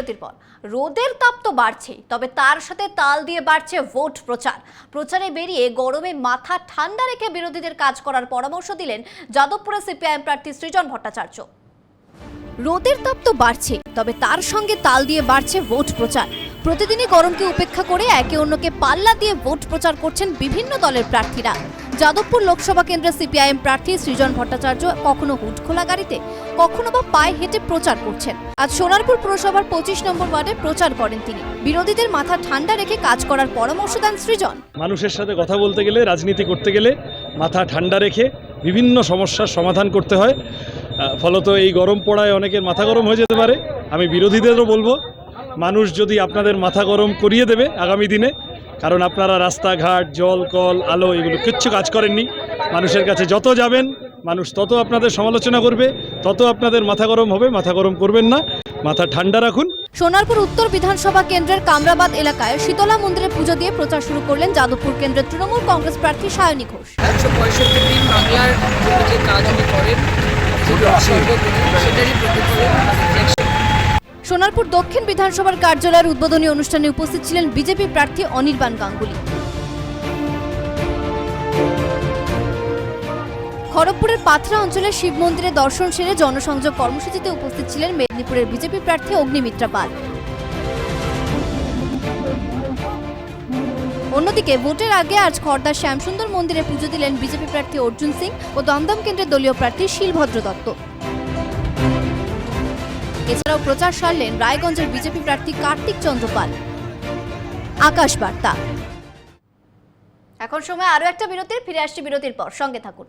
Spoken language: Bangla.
বিরতির পর। রোদের তাপ তো বাড়ছেই, তবে তার সাথে তাল দিয়ে বাড়ছে ভোট প্রচার। প্রচারে বেরিয়ে গরমে মাথা ঠান্ডা রেখে বিরোধীদের কাজ করার পরামর্শ দিলেন যাদবপুরের সিপিআইএম প্রার্থী সৃজন ভট্টাচার্য। রোদের তাপ তো বাড়ছে তবে তার সঙ্গে তাল দিয়ে বাড়ছে ভোট প্রচার। প্রতিদিনই গরমকে উপেক্ষা করে একে অন্যকে পাল্লা দিয়ে ভোট প্রচার করছেন বিভিন্ন দলের প্রার্থীরা। যাদবপুর লোকসভা কেন্দ্রের সিপিআইএম প্রার্থী সৃজন ভট্টাচার্য কখনো হুট খোলা গাড়িতে, কখনো বা পায়ে হেঁটে প্রচার করছেন। আজ সোনারপুর পুরসভার পঁচিশ নম্বর ওয়ার্ডে প্রচার করেন তিনি। বিরোধীদের মাথা ঠান্ডা রেখে কাজ করার পরামর্শ দেন সৃজন। মানুষের সাথে কথা বলতে গেলে, রাজনীতি করতে গেলে মাথা ঠান্ডা রেখে বিভিন্ন সমস্যার সমাধান করতে হয়। ফলত এই গরম পড়ায় অনেকের মাথা গরম হয়ে যেতে পারে। আমি বিরোধীদেরও বলব, মানুষ যদি আপনাদের মাথা গরম করিয়ে দেবে আগামী দিনে কারণ আপনারা রাস্তাঘাট জল কল আলো এগুলো কিচ্ছু কাজ করেননি। মানুষের কাছে যত যাবেন মানুষ তত আপনাদের সমালোচনা করবে তত আপনাদের মাথা গরম হবে মাথা গরম করবেন না মাথা ঠান্ডা রাখুন। সোনারপুর উত্তর বিধানসভা কেন্দ্রের কামরাবাদ এলাকায় শীতলা মন্দিরে পুজো দিয়ে প্রচার শুরু করলেন যাদবপুর কেন্দ্রের তৃণমূল কংগ্রেস প্রার্থী সায়নী ঘোষ। একশো পঁয়ষট্টি দিন বাংলার যে কাজ উনি করেন। সেটারই প্রতিফলন সোনারপুর দক্ষিণ বিধানসভার কার্যালয়ের উদ্বোধনী অনুষ্ঠানে উপস্থিত ছিলেন বিজেপি প্রার্থী অনির্বাণ গাঙ্গুলি। খড়গপুরের পাথরা অঞ্চলের শিব মন্দিরে দর্শন সেরে জনসংযোগ কর্মসূচিতে উপস্থিত ছিলেন মেদিনীপুরের বিজেপি প্রার্থী অগ্নিমিত্রা পাল। অন্যদিকে ভোটের আগে আজ খড়দার শ্যামসুন্দর মন্দিরে পুজো দিলেন বিজেপি প্রার্থী অর্জুন সিং ও দমদম কেন্দ্রের দলীয় প্রার্থী শিলভদ্র দত্ত। এছাড়াও প্রচার সারলেন রায়গঞ্জের বিজেপি প্রার্থী কার্তিক চন্দ্র পাল। আকাশ বার্তা। এখন সময় আরও একটা বিরতির, ফিরে আসছি বিরতির পর। সঙ্গে থাকুন।